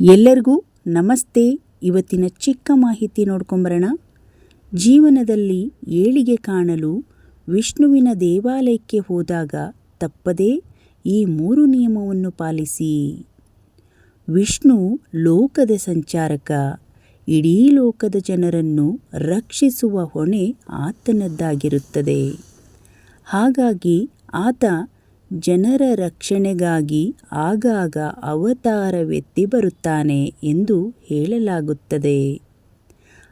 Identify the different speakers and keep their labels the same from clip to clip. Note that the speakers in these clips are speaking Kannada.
Speaker 1: ಎಲ್ಲರಿಗೂ ನಮಸ್ತೆ. ಇವತ್ತಿನ ಚಿಕ್ಕ ಮಾಹಿತಿ ನೋಡ್ಕೊಂಬರೋಣ. ಜೀವನದಲ್ಲಿ ಏಳಿಗೆ ಕಾಣಲು ವಿಷ್ಣುವಿನ ದೇವಾಲಯಕ್ಕೆ ಹೋದಾಗ ತಪ್ಪದೇ ಈ ಮೂರು ನಿಯಮವನ್ನು ಪಾಲಿಸಿ. ವಿಷ್ಣು ಲೋಕದ ಸಂಚಾರಕ. ಇಡೀ ಲೋಕದ ಜನರನ್ನು ರಕ್ಷಿಸುವ ಹೊಣೆ ಆತನದ್ದಾಗಿರುತ್ತದೆ. ಹಾಗಾಗಿ ಆತ ಜನರ ರಕ್ಷಣೆಗಾಗಿ ಆಗಾಗ ಅವತಾರವೆತ್ತಿ ಬರುತ್ತಾನೆ ಎಂದು ಹೇಳಲಾಗುತ್ತದೆ.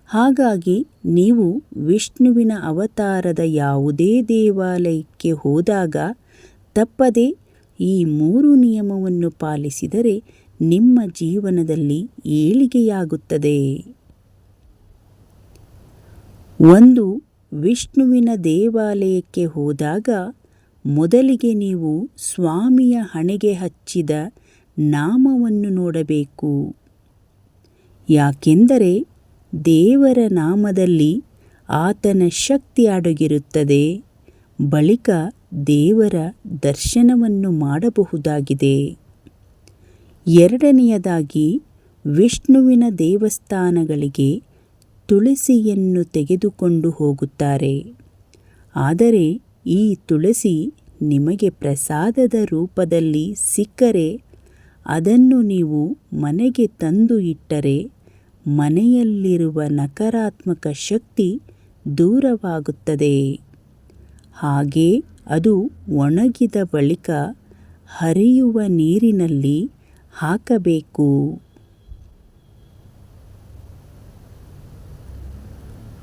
Speaker 1: ಹಾಗಾಗಿ ನೀವು ವಿಷ್ಣುವಿನ ಅವತಾರದ ಯಾವುದೇ ದೇವಾಲಯಕ್ಕೆ ಹೋದಾಗ ತಪ್ಪದೆ ಈ ಮೂರು ನಿಯಮವನ್ನು ಪಾಲಿಸಿದರೆ ನಿಮ್ಮ ಜೀವನದಲ್ಲಿ ಏಳಿಗೆಯಾಗುತ್ತದೆ. ಒಂದು, ವಿಷ್ಣುವಿನ ದೇವಾಲಯಕ್ಕೆ ಹೋದಾಗ ಮೊದಲಿಗೆ ನೀವು ಸ್ವಾಮಿಯ ಹಣೆಗೆ ಹಚ್ಚಿದ ನಾಮವನ್ನು ನೋಡಬೇಕು. ಯಾಕೆಂದರೆ ದೇವರ ನಾಮದಲ್ಲಿ ಆತನ ಶಕ್ತಿ ಅಡಗಿರುತ್ತದೆ. ಬಳಿಕ ದೇವರ ದರ್ಶನವನ್ನು ಮಾಡಬಹುದಾಗಿದೆ. ಎರಡನೆಯದಾಗಿ ವಿಷ್ಣುವಿನ ದೇವಸ್ಥಾನಗಳಿಗೆ ತುಳಸಿಯನ್ನು ತೆಗೆದುಕೊಂಡು ಹೋಗುತ್ತಾರೆ. ಆದರೆ ಈ ತುಳಸಿ ನಿಮಗೆ ಪ್ರಸಾದದ ರೂಪದಲ್ಲಿ ಸಿಕ್ಕರೆ, ಅದನ್ನು ನೀವು ಮನೆಗೆ ತಂದು ಇಟ್ಟರೆ ಮನೆಯಲ್ಲಿರುವ ನಕಾರಾತ್ಮಕ ಶಕ್ತಿ ದೂರವಾಗುತ್ತದೆ. ಹಾಗೆ ಅದು ಒಣಗಿದ ಬಳಿಕ ಹರಿಯುವ ನೀರಿನಲ್ಲಿ ಹಾಕಬೇಕು.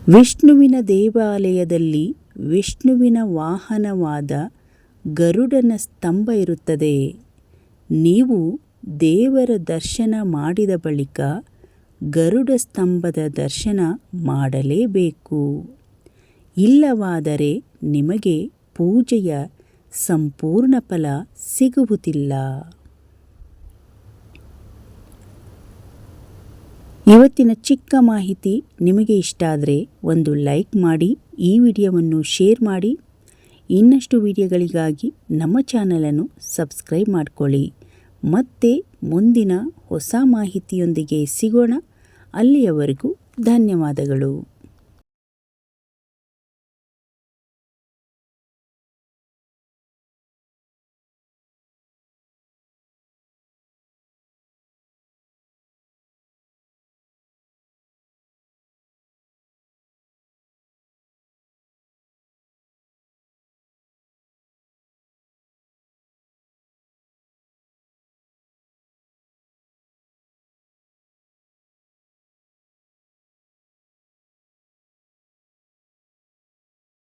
Speaker 1: ವಿಷ್ಣುವಿನ ದೇವಾಲಯದಲ್ಲಿ ವಿಷ್ಣುವಿನ ವಾಹನವಾದ ಗರುಡನ ಸ್ತಂಭ ಇರುತ್ತದೆ. ನೀವು ದೇವರ ದರ್ಶನ ಮಾಡಿದ ಬಳಿಕ ಗರುಡ ಸ್ತಂಭದ ದರ್ಶನ ಮಾಡಲೇಬೇಕು. ಇಲ್ಲವಾದರೆ ನಿಮಗೆ ಪೂಜೆಯ ಸಂಪೂರ್ಣ ಫಲ ಸಿಗುವುದಿಲ್ಲ. ಇವತ್ತಿನ ಚಿಕ್ಕ ಮಾಹಿತಿ ನಿಮಗೆ ಇಷ್ಟ ಆದರೆ ಒಂದು ಲೈಕ್ ಮಾಡಿ, ಈ ವಿಡಿಯೋವನ್ನು ಶೇರ್ ಮಾಡಿ. ಇನ್ನಷ್ಟು ವಿಡಿಯೋಗಳಿಗಾಗಿ ನಮ್ಮ ಚಾನಲನ್ನು ಸಬ್ಸ್ಕ್ರೈಬ್ ಮಾಡಿಕೊಳ್ಳಿ. ಮತ್ತೆ ಮುಂದಿನ ಹೊಸ ಮಾಹಿತಿಯೊಂದಿಗೆ ಸಿಗೋಣ. ಅಲ್ಲಿಯವರೆಗೂ ಧನ್ಯವಾದಗಳು.